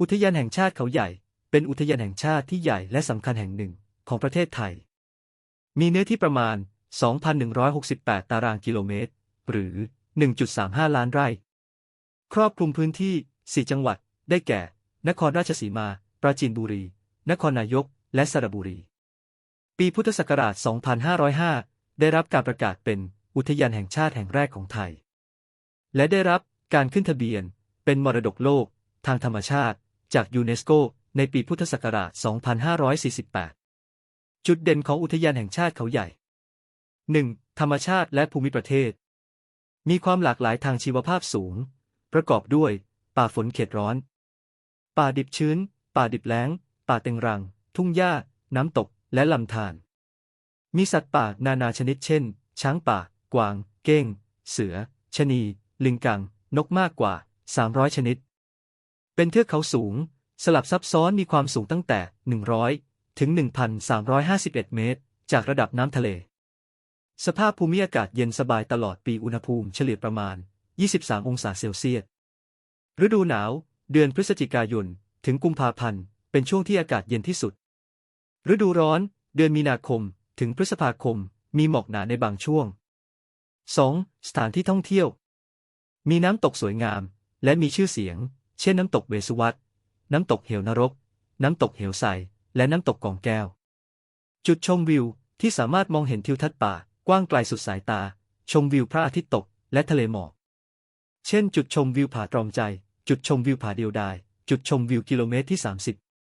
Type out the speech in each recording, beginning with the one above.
อุทยานแห่งชาติเขาใหญ่ เป็นอุทยานแห่งชาติที่ใหญ่และสำคัญแห่งหนึ่งของประเทศไทย มีเนื้อที่ประมาณ 2,168 ตารางกิโลเมตร หรือ 1.35 ล้านไร่ ครอบคลุมพื้นที่ 4 จังหวัด ได้แก่ นครราชสีมา ปราจีนบุรี นครนายก และสระบุรี ปีพุทธศักราช 2505 ได้รับการประกาศเป็นอุทยานแห่งชาติแห่งแรกของไทย และได้รับการขึ้นทะเบียนเป็นมรดกโลกทางธรรมชาติ จากยูเนสโกในปีพุทธศักราช 2548 จุดเด่นของอุทยานแห่งชาติเขาใหญ่ 1. ธรรมชาติและภูมิประเทศ มีความหลากหลายทางชีวภาพสูง ประกอบด้วย ป่าฝนเขตร้อน ป่าดิบชื้น ป่าดิบแล้ง ป่าเต็งรัง ทุ่งหญ้า น้ำตก และลำธาร มีสัตว์ป่านานาชนิดเช่น ช้างป่า กวาง เก้ง เสือชะนี ลิงกัง นกมากกว่า 300 ชนิด เป็นเทือกเขาสูง สลับซับซ้อนมีความสูงตั้งแต่ 100 ถึง 1,351 เมตร จากระดับน้ำทะเล สภาพภูมิอากาศเย็นสบายตลอดปีอุณหภูมิเฉลี่ยประมาณ 23 องศาเซลเซียส ฤดูหนาว เดือนพฤศจิกายน ถึงกุมภาพันธ์ เป็นช่วงที่อากาศเย็นที่สุด ฤดูร้อน เดือนมีนาคม ถึงพฤษภาคม มีหมอกหนาในบางช่วง 2. สถานที่ท่องเที่ยว มีน้ำตกสวยงาม และมีชื่อเสียง เช่นน้ำตกเวสุวัตน้ำตกเหวนรก น้ำตกเหวไซและน้ำตกกองแก้ว จุดชมวิวที่สามารถมองเห็นทิวทัศน์ป่า กว้างไกลสุดสายตา ชมวิวพระอาทิตย์ตก และทะเลหมอก เช่น จุดชมวิวผาตรอมใจ จุดชมวิวผาเดียวดาย จุดชมวิวกิโลเมตรที่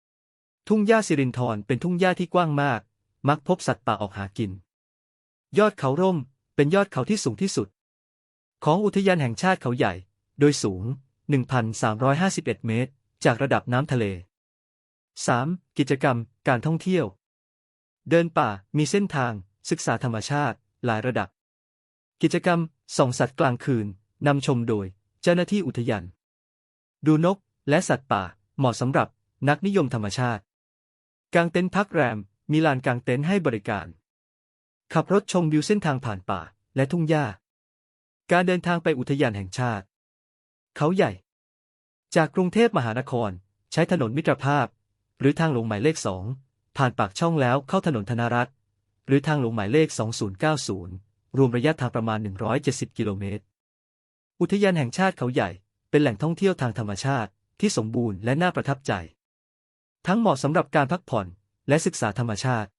30 ทุ่งหญ้าสิรินธรเป็นทุ่งหญ้าที่กว้างมาก มักพบสัตว์ป่าออกหากิน ยอดเขาร่ม เป็นยอดเขาที่สูงที่สุด ของอุทยานแห่งชาติเขาใหญ่ โดยสูง 1,351 เมตร จากระดับน้ำทะเล 3. กิจกรรม การท่องเที่ยว เดินป่า มีเส้นทาง ศึกษาธรรมชาติ หลายระดับ กิจกรรม ส่องสัตว์กลางคืน นำชมโดย เจ้าหน้าที่อุทยาน ดูนก และสัตว์ป่า เหมาะสำหรับ นักนิยมธรรมชาติ กางเต็นท์พักแรม มีลานกางเต็นท์ให้บริการ ขับรถชมวิวเส้นทางผ่านป่า และทุ่งหญ้า การเดินทางไปอุทยานแห่งชาติ เขาใหญ่ จากกรุงเทพมหานคร ใช้ถนนมิตรภาพ หรือทางหลวงหมายเลขสองผ่านปากช่องแล้วเข้าถนนธนรัตน์หรือทางหลวงหมายเลข 2090 รวมระยะทางประมาณ 170 กิโลเมตร อุทยานแห่งชาติเขาใหญ่ เป็นแหล่งท่องเที่ยวทางธรรมชาติที่สมบูรณ์และน่าประทับใจ ทั้งเหมาะสำหรับการพักผ่อนและศึกษาธรรมชาติ